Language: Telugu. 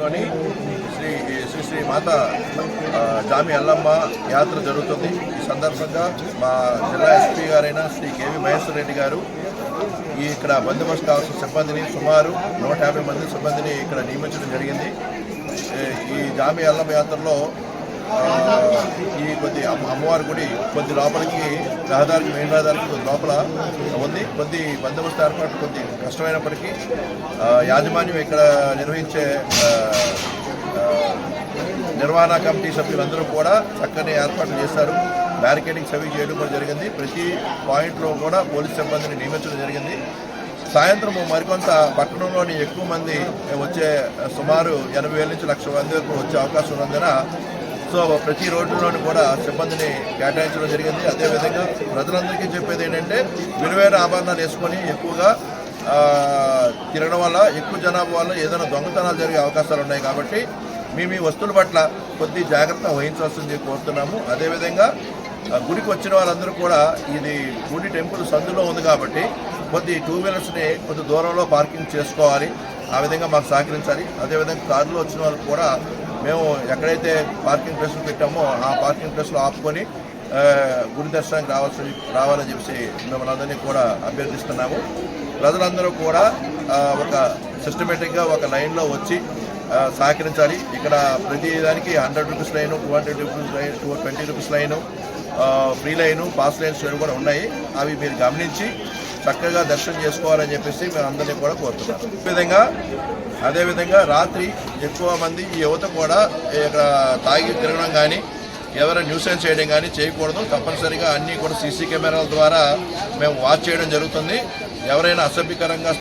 లోని శ్రీ శ్రీ శ్రీ మాత జామి అల్లమ్మ యాత్ర జరుగుతుంది. ఈ సందర్భంగా మా జిల్లా ఎస్పీ గారైన శ్రీ కేవి మహేశ్వర రెడ్డి గారు ఈ ఇక్కడ బందోబస్తు కావాల్సిన సిబ్బందిని సుమారు నూట యాభై మంది సిబ్బందిని ఇక్కడ నియమించడం జరిగింది. ఈ జామి అల్లమ్మ యాత్రలో ఈ కొద్ది అమ్మ అమ్మవారి గుడి కొద్ది లోపలికి రహదారికి మెయిన్ రహదారికి లోపల ఉంది. కొద్ది బందోబస్తు ఏర్పాటు కొద్ది కష్టమైనప్పటికీ యాజమాన్యం ఇక్కడ నిర్వహించే నిర్వహణ కమిటీ సభ్యులందరూ కూడా చక్కని ఏర్పాట్లు చేశారు. బ్యారికేడింగ్ సవి చేయడం కూడా జరిగింది. ప్రతి పాయింట్లో కూడా పోలీస్ సిబ్బందిని నియమించడం జరిగింది. సాయంత్రం మరికొంత పట్టణంలోని ఎక్కువ మంది వచ్చే సుమారు ఎనభై వేల నుంచి లక్ష మంది వరకు వచ్చే అవకాశం ఉన్నందున సో ప్రతి రోడ్డులోని కూడా సిబ్బందిని కేటాయించడం జరిగింది. అదేవిధంగా ప్రజలందరికీ చెప్పేది ఏంటంటే విలువైన ఆభరణాలు వేసుకొని ఎక్కువగా తిరగడం వల్ల ఎక్కువ జనాభా వల్ల ఏదైనా దొంగతనాలు జరిగే అవకాశాలు ఉన్నాయి కాబట్టి మేము ఈ వస్తువుల పట్ల కొద్ది జాగ్రత్త వహించాల్సింది కోరుతున్నాము. అదేవిధంగా గుడికి వచ్చిన వాళ్ళందరూ కూడా ఇది గుడి టెంపుల్ సందులో ఉంది కాబట్టి కొద్ది టూ వీలర్స్ని కొద్ది దూరంలో పార్కింగ్ చేసుకోవాలి. ఆ విధంగా మాకు సహకరించాలి. అదేవిధంగా కారులో వచ్చిన వాళ్ళు కూడా మేము ఎక్కడైతే పార్కింగ్ ప్లేస్లు పెట్టామో ఆ పార్కింగ్ ప్లేస్లో ఆపుకొని గురి గుడి దర్శనానికి రావాల్సి రావాలని చెప్పి మిమ్మల్ని అందరినీ కూడా అభ్యర్థిస్తున్నాము. ప్రజలందరూ కూడా ఒక సిస్టమేటిక్గా ఒక లైన్లో వచ్చి సహకరించాలి. ఇక్కడ ప్రతి దానికి hundred rupees line two hundred rupees line two twenty rupees line free line pass lines కూడా ఉన్నాయి. అవి మీరు గమనించి చక్కగా దర్శనం చేసుకోవాలని చెప్పేసి మేము అందరినీ కూడా కోరుతున్నాం. ఈ విధంగా అదేవిధంగా రాత్రి ఎక్కువ మంది ఈ యువత కూడా ఇక్కడ తాగి తిరగడం కానీ ఎవరైనా న్యూసెన్స్ చేయడం కానీ చేయకూడదు. తప్పనిసరిగా అన్నీ కూడా సీసీ కెమెరాల ద్వారా మేము వాచ్ చేయడం జరుగుతుంది. ఎవరైనా అసభ్యకరంగా